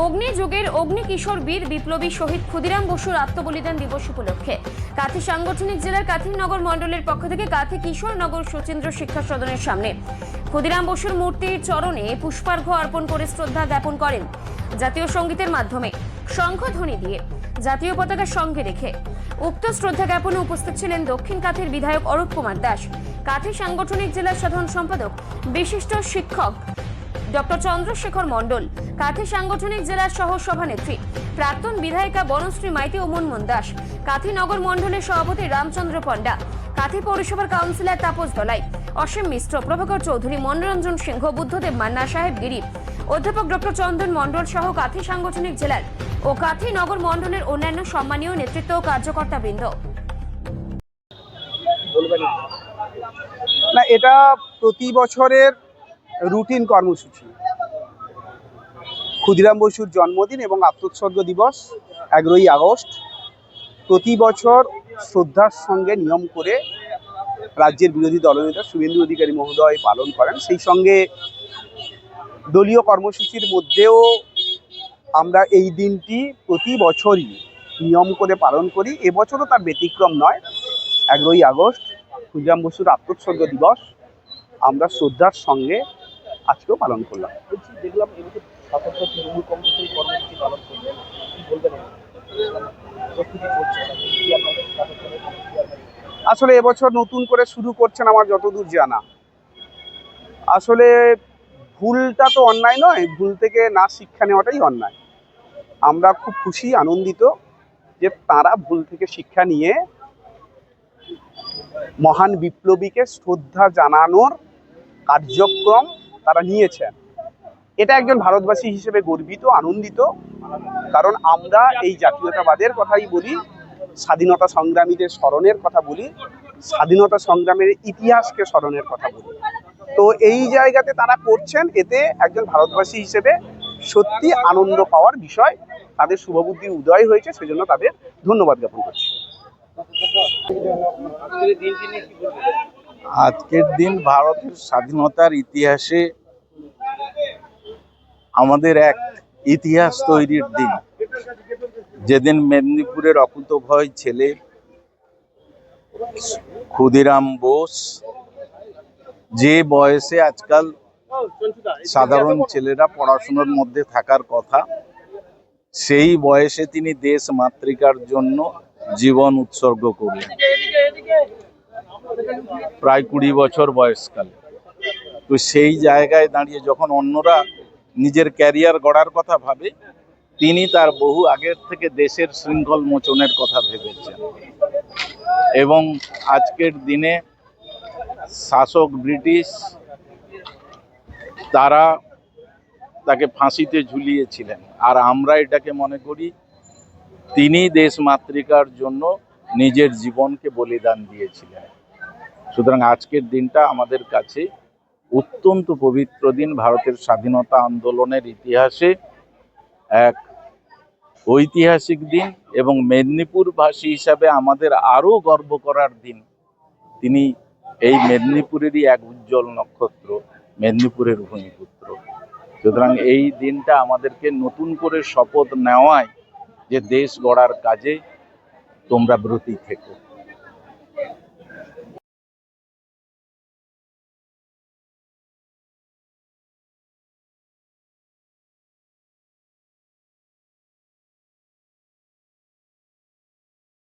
অগ্নি যুগের অগ্নি কিশোর বীর বিপ্লবী শহীদ ক্ষুদিরাম বসুর আত্মবলিদান দিবস উপলক্ষে। কাথি সাংগঠনিক জেলার কাথিনগর মণ্ডলের পক্ষ থেকে কাথি কিশোরনগর সচিন্দ্র শিক্ষা সদনের সামনে। ক্ষুদিরাম বসুর মূর্তির চরণে পুষ্পার্ঘ্য অর্পণ করে শ্রদ্ধা জ্ঞাপন করেন জাতীয় সঙ্গীতের মাধ্যমে। শঙ্খধ্বনি দিয়ে জাতীয় পতাকা সঙ্গে রেখে উক্ত শ্রদ্ধা জ্ঞাপনে উপস্থিত ছিলেন দক্ষিণ কাথির বিধায়ক অরূপ কুমার দাস। কাথি সাংগঠনিক জেলার সাধারণ সম্পাদক, বিশিষ্ট শিক্ষক ডক্টর চন্দ্রশেখর মণ্ডল, কাথি সাংগঠনিক জেলার সহ সভানেত্রী প্রাক্তন বিধায়িকা বনশ্রী মাইতি ও মুনমুন দাস, কাথি নগর মণ্ডলের সভাপতি রামচন্দ্র পণ্ডা, কাথি পৌরসভার কাউন্সিলর তাপস দলাই অসীম মিশ্র, প্রভাকর চৌধুরী, মনোরঞ্জন সিংহ, বুদ্ধদেব মান্না সাহেব গিরি, অধ্যাপক ডক্টর চন্দন মণ্ডল সহ কাথি সাংগঠনিক জেলার ও কাথি নগর মণ্ডলের অন্যান্য সম্মানীয় নেতৃত্ব ও কার্যকর্তাবৃন্দ। না, এটা প্রতি বছরের রুটিন কর্মসূচি। ক্ষুদিরাম বসুর জন্মদিন এবং আত্মোৎসর্গ দিবস, এগারোই আগস্ট। প্রতি বছর শ্রদ্ধার সঙ্গে নিয়ম করে রাজ্যের বিরোধী দলনেতা শুভেন্দু অধিকারী মহোদয় পালন করেন। সেই সঙ্গে দলীয় কর্মসূচির মধ্যেও আমরা এই দিনটি প্রতি বছরই নিয়ম করে পালন করি। এবছরও তার ব্যতিক্রম নয়। এগারোই আগস্ট, ক্ষুদিরাম বসুর আত্মোৎসর্গ দিবস। আমরা শ্রদ্ধার সঙ্গে আজকেও পালন করলাম। দেখলাম তৃণমূল কংগ্রেসের কর্মসূচি পালন বলবেন আসলে এবছর নতুন করে শুরু করছেন আমার যতদূর জানা। আসলে ভুলটা তো অন্যায় নয় ভুল থেকে না শিক্ষা নেওয়াটাই অন্যায়। আমরা খুব খুশি আনন্দিত যে তারা ভুল থেকে শিক্ষা নিয়ে মহান বিপ্লবীকে শ্রদ্ধা জানানোর কার্যক্রম তারা নিয়েছেন। এটা একজন ভারতবাসী হিসেবে গর্বিত, আনন্দিত। কারণ আমরা এই জাতীয়তাবাদের কথাই বলি, স্বাধীনতা সংগ্রামীদের স্মরণের কথা বলি, স্বাধীনতা সংগ্রামের ইতিহাসকে স্মরণের কথা বলি। তো এই জায়গাতে তারা করছেন, এতে একজন ভারতবাসী হিসেবে সত্যি আনন্দ পাওয়ার বিষয়। তাদের শুভবুদ্ধির উদয় হয়েছে, সেজন্য তাদের ধন্যবাদ জ্ঞাপন করছি। আজকের দিন ভারতের স্বাধীনতার ইতিহাসে আমাদের এক ইতিহাস তৈরির দিন। যেদিন মেদিনীপুরের অকুতভয় ছেলে ক্ষুদিরাম বোস, যে বয়সে আজকাল সাধারণ ছেলেরা পড়াশোনার মধ্যে থাকার কথা, সেই বয়সে তিনি দেশ মাতৃকার জন্য জীবন উৎসর্গ করলেন। প্রায় কুড়ি বছর বয়সকালে। তো সেই জায়গায় দাঁড়িয়ে যখন অন্যরা নিজের ক্যারিয়ার গড়ার কথা ভাবে, তিনি তার বহু আগের থেকে দেশের শৃঙ্খল মোচনের কথা ভেবেছেন। এবং আজকের দিনে শাসক ব্রিটিশ তারা তাকে ফাঁসিতে ঝুলিয়েছিলেন। আর আমরা এটাকে মনে করি তিনি দেশ মাতৃকার জন্য নিজের জীবনকে বলিদান দিয়েছিলেন। সুতরাং আজকের দিনটা আমাদের কাছে অত্যন্ত পবিত্র দিন ভারতের স্বাধীনতা আন্দোলনের ইতিহাসে এক ঐতিহাসিক দিন এবং মেদিনীপুরবাসী হিসাবে আমাদের আরও গর্ব করার দিন। তিনি এই মেদিনীপুরেরই এক উজ্জ্বল নক্ষত্র, মেদিনীপুরের ভূমিপুত্র। সুতরাং এই দিনটা আমাদেরকে নতুন করে শপথ নেওয়ায় যে দেশ গড়ার কাজে তোমরা ব্রতী থেকো।